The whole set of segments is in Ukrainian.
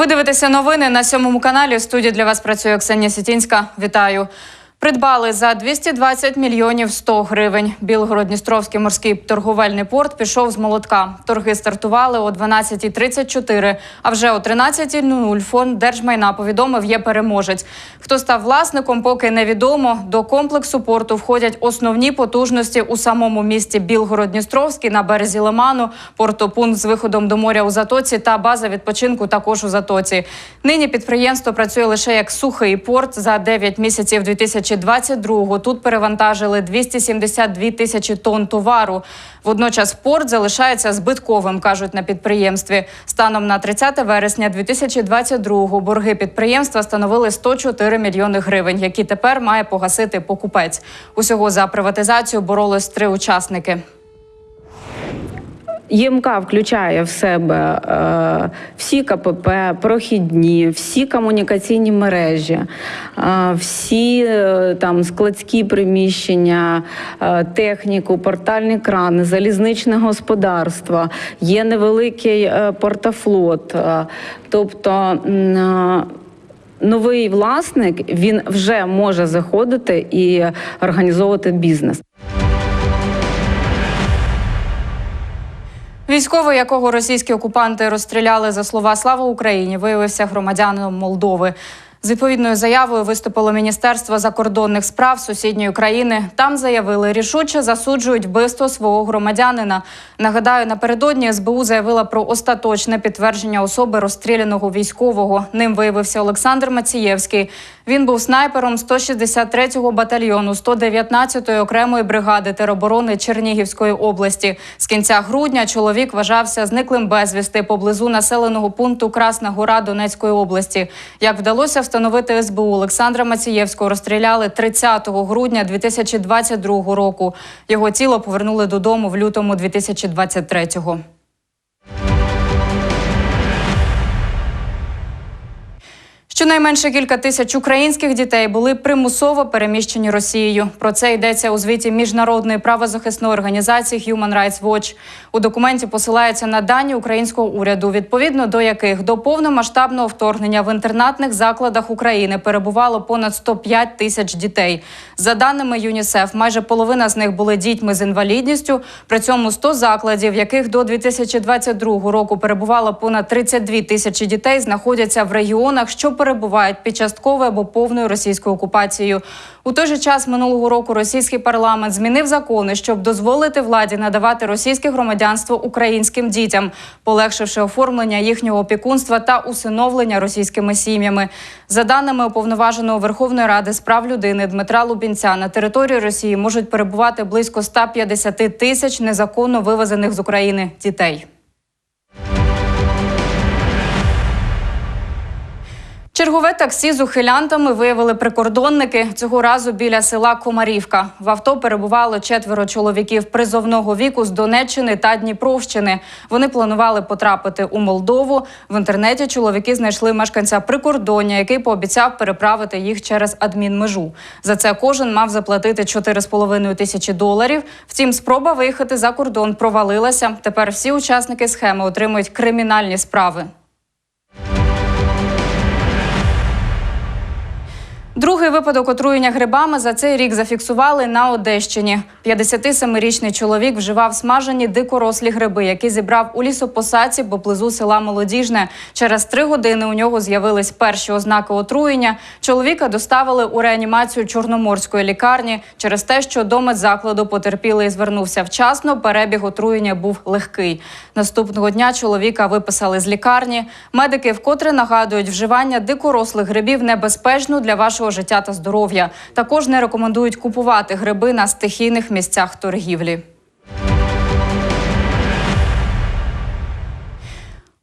Ви дивитеся новини на сьомому каналі. В студії для вас працює Ксенія Сітінська. Вітаю. Придбали за 220 мільйонів 100 гривень. Білгород-Дністровський морський торговельний порт пішов з молотка. Торги стартували о 12.34, а вже о 13.00 фонд держмайна повідомив, є переможець. Хто став власником, поки невідомо. До комплексу порту входять основні потужності у самому місті Білгород-Дністровський на березі Лиману, портопункт з виходом до моря у Затоці та база відпочинку також у Затоці. Нині підприємство працює лише як сухий порт за 9 місяців 2022-го. Тут перевантажили 272 тисячі тонн товару. Водночас порт залишається збитковим, кажуть на підприємстві. Станом на 30 вересня 2022-го борги підприємства становили 104 мільйони гривень, які тепер має погасити покупець. Усього за приватизацію боролись три учасники. ЄМК включає в себе е, всі КПП, прохідні, всі комунікаційні мережі, е, всі е, там складські приміщення, е, техніку, портальні крани, залізничне господарство, є невеликий е, портофлот. Е, тобто е, новий власник він вже може заходити і організовувати бізнес. Військовий, якого російські окупанти розстріляли за слова Слава Україні, виявився громадянином Молдови. З відповідною заявою виступило Міністерство закордонних справ сусідньої країни. Там заявили, рішуче засуджують вбивство свого громадянина. Нагадаю, напередодні СБУ заявила про остаточне підтвердження особи розстріляного військового. Ним виявився Олександр Мацієвський. Він був снайпером 163-го батальйону 119-ї окремої бригади тероборони Чернігівської області. З кінця грудня чоловік вважався зниклим безвісти поблизу населеного пункту Красна Гора Донецької області. Як вдалося встановити СБУ, Олександра Мацієвського розстріляли 30 грудня 2022 року. Його тіло повернули додому в лютому 2023-го. Щонайменше кілька тисяч українських дітей були примусово переміщені Росією. Про це йдеться у звіті міжнародної правозахисної організації Human Rights Watch. У документі посилається на дані українського уряду, відповідно до яких до повномасштабного вторгнення в інтернатних закладах України перебувало понад 105 тисяч дітей. За даними ЮНІСЕФ, майже половина з них були дітьми з інвалідністю. При цьому 100 закладів, яких до 2022 року перебувало понад 32 тисячі дітей, знаходяться в регіонах, що перебувають під частковою або повною російською окупацією. У той же час минулого року російський парламент змінив закони, щоб дозволити владі надавати російське громадянство українським дітям, полегшивши оформлення їхнього опікунства та усиновлення російськими сім'ями. За даними уповноваженого Верховної Ради з прав людини Дмитра Лубінця, на території Росії можуть перебувати близько 150 тисяч незаконно вивезених з України дітей. Чергове таксі з ухилянтами виявили прикордонники цього разу біля села Комарівка. В авто перебувало четверо чоловіків призовного віку з Донеччини та Дніпровщини. Вони планували потрапити у Молдову. В інтернеті чоловіки знайшли мешканця прикордоння, який пообіцяв переправити їх через адмінмежу. За це кожен мав заплатити 4,5 тисячі доларів. Втім, спроба виїхати за кордон провалилася. Тепер всі учасники схеми отримують кримінальні справи. Другий випадок отруєння грибами за цей рік зафіксували на Одещині. 57-річний чоловік вживав смажені дикорослі гриби, які зібрав у лісопосадці поблизу села Молодіжне. Через три години у нього з'явились перші ознаки отруєння. Чоловіка доставили у реанімацію чорноморської лікарні. Через те, що до медзакладу потерпілий звернувся вчасно. Перебіг отруєння був легкий. Наступного дня чоловіка виписали з лікарні. Медики вкотре нагадують, вживання дикорослих грибів небезпечно для вашого життя та здоров'я. Також не рекомендують купувати гриби на стихійних місцях торгівлі.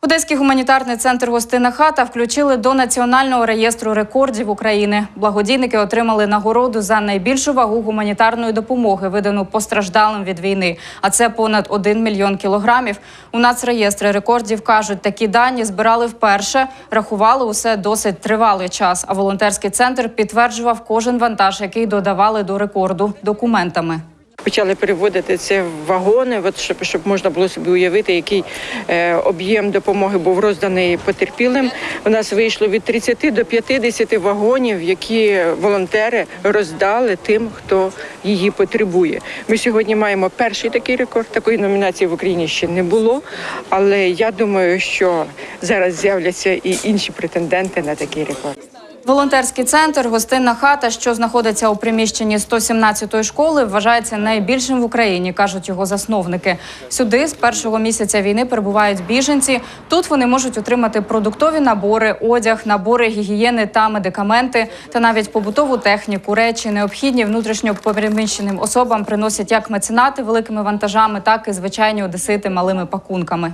Одеський гуманітарний центр Гостина хата включили до національного реєстру рекордів України. Благодійники отримали нагороду за найбільшу вагу гуманітарної допомоги, видану постраждалим від війни. А це понад 1 мільйон кілограмів. У нацреєстрі рекордів кажуть, такі дані збирали вперше, рахували усе досить тривалий час. А волонтерський центр підтверджував кожен вантаж, який додавали до рекорду документами. Почали переводити це в вагони, от щоб, щоб можна було собі уявити, який е, об'єм допомоги був розданий потерпілим. У нас вийшло від 30 до 50 вагонів, які волонтери роздали тим, хто її потребує. Ми сьогодні маємо перший такий рекорд. Такої номінації в Україні ще не було. Але я думаю, що зараз з'являться і інші претенденти на такий рекорд. Волонтерський центр Гостинна хата, що знаходиться у приміщенні 117-ї школи, вважається найбільшим в Україні, кажуть його засновники. Сюди з першого місяця війни перебувають біженці. Тут вони можуть отримати продуктові набори, одяг, набори гігієни та медикаменти, та навіть побутову техніку. Речі необхідні внутрішньо переміщеним особам приносять як меценати великими вантажами, так і звичайні одесити малими пакунками.